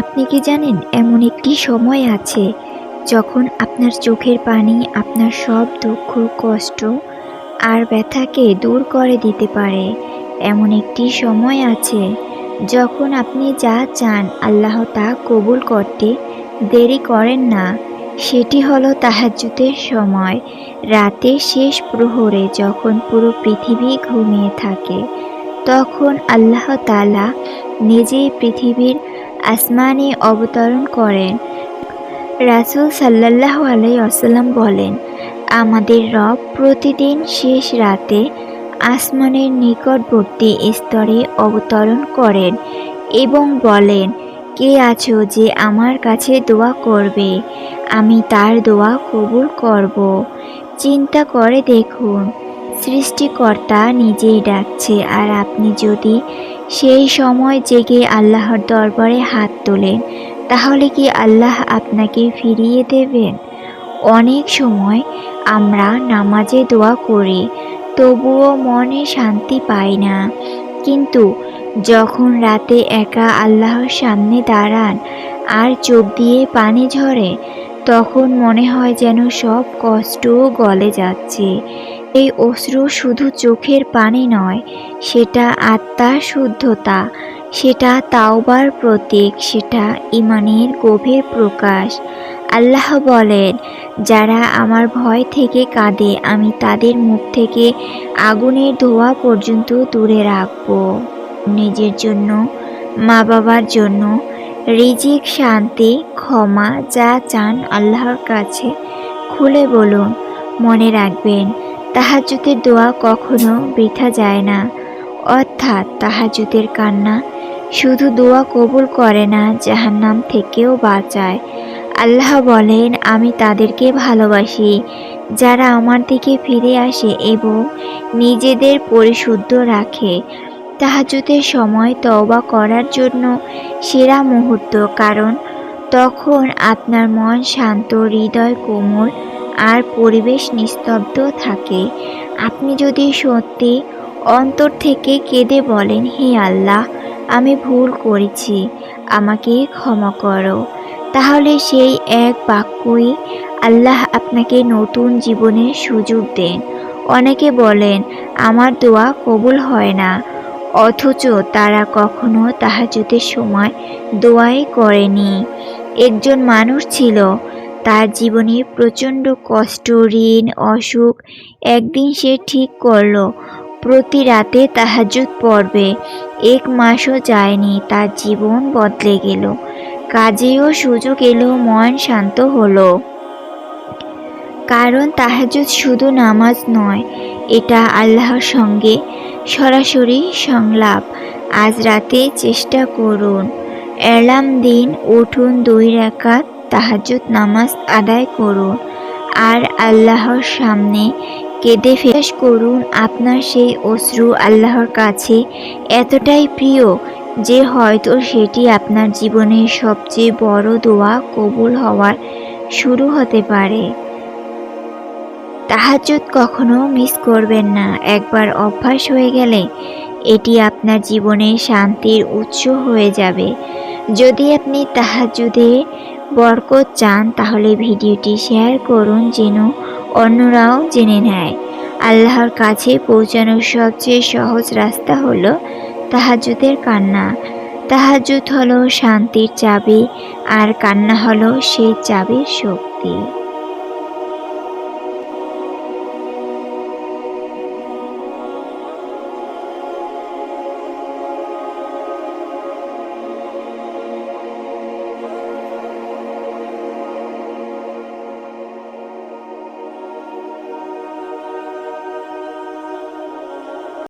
আপনি কি জানেন, এমন একটি সময় আছে যখন আপনার চোখের পানি আপনার সব দুঃখ, কষ্ট আর ব্যথাকে দূর করে দিতে পারে। এমন একটি সময় আছে যখন আপনি যা চান আল্লাহ তা কবুল করতে দেরি করেন না। সেটি হলো তাহাজ্জুদের সময় রাতের শেষ প্রহরে যখন পুরো পৃথিবী ঘুমিয়ে থাকে, তখন আল্লাহ তালা নিজেই পৃথিবীর আসমানে অবতরণ করেন। রাসূল সাল্লাহ আলাই আসাল্লাম বলেন, আমাদের রব প্রতিদিন শেষ রাতে আসমানের নিকটবর্তী স্তরে অবতরণ করেন এবং বলেন, কে আছো যে আমার কাছে দোয়া করবে? আমি তার দোয়া কবুল করব। চিন্তা করে দেখুন, সৃষ্টিকর্তা নিজেই ডাকছে আর আপনি যদি সেই সময় জেগে আল্লাহর দরবারে হাত তোলেন। তাহলে কি আল্লাহ আপনাকে ফিরিয়ে দেবেন? অনেক সময় আমরা নামাজে দোয়া করি, তবুও মনে শান্তি পাই না। কিন্তু যখন রাতে একা আল্লাহর সামনে দাঁড়ান আর চোখ দিয়ে পানি ঝরে, তখন মনে হয় যেন সব কষ্টও গলে যাচ্ছে। এই অশ্রু শুধু চোখের পানি নয়, সেটা আত্মার শুদ্ধতা, সেটা তাওবার প্রতীক, সেটা ইমানের গভীর প্রকাশ। আল্লাহ বলেন, যারা আমার ভয় থেকে কাঁদে, আমি তাদের মুখ থেকে আগুনের ধোয়া পর্যন্ত দূরে রাখব। নিজের জন্য মা বাবার জন্য রিজিক, শান্তি, ক্ষমা যা চান আল্লাহর কাছে। খুলে বলুন, মনে রাখবেন তাহাজুতের দোয়া কখনো বৃথা যায় না। অর্থাৎ তাহাজুতের কান্না শুধু দোয়া কবুল করে না, জাহান্নাম থেকেও বাঁচায়। আল্লাহ বলেন, আমি তাদেরকে ভালোবাসি, যারা আমার দিকে ফিরে আসে এবং নিজেদের পরিশুদ্ধ রাখে। তাহাজুতের সময় তওবা করার জন্য সেরা মুহূর্ত, কারণ তখন আপনার মন শান্ত, হৃদয় কোমল আর পরিবেশ নিস্তব্ধ থাকে। আপনি যদি সত্যি অন্তর থেকে কেঁদে বলেন, হে আল্লাহ, আমি ভুল করেছি, আমাকে ক্ষমা করো, তাহলে সেই এক বাক্যই আল্লাহ আপনাকে নতুন জীবনের সুযোগ দেন। অনেকে বলেন, আমার দোয়া কবুল হয় না। অথচ তারা কখনো তাহাজুদের সময় দোয়াই করেনি। একজন মানুষ ছিল তার জীবনে প্রচণ্ড কষ্ট, ঋণ, অসুখ একদিন সে ঠিক করল। প্রতি রাতে তাহাজুদ পড়বে। এক মাসও যায়নি, তার জীবন বদলে গেল। কাজেও সুযোগ এলো, মন শান্ত হলো। কারণ তাহাজুদ শুধু নামাজ নয়, এটা আল্লাহর সঙ্গে সরাসরি সংলাপ। আজ রাতে চেষ্টা করুন। এলাম দিন, উঠুন দুই রাকাত তাহাজুদ নামাজ আদায় করুন। আর আল্লাহর সামনে কেঁদে ফেস করুন। আপনার সেই অশ্রু আল্লাহর কাছে এতটাই প্রিয় যে হয়তো সেটি আপনার জীবনের সবচেয়ে বড় দোয়া কবুল হওয়ার শুরু হতে পারে। তাহাজুদ কখনো মিস করবেন না। একবার অভ্যাস হয়ে গেলে এটি আপনার জীবনে শান্তির উৎস হয়ে যাবে। যদি আপনি তাহাজুদে বরকত চান, তাহলে ভিডিওটি শেয়ার করুন যেন অন্যরাও জেনে নেয়। আল্লাহর কাছে পৌঁছানোর সবচেয়ে সহজ রাস্তা হলো তাহাজুদের কান্না। তাহাজুদ হলো শান্তির চাবি, আর কান্না হলো সেই চাবির শক্তি।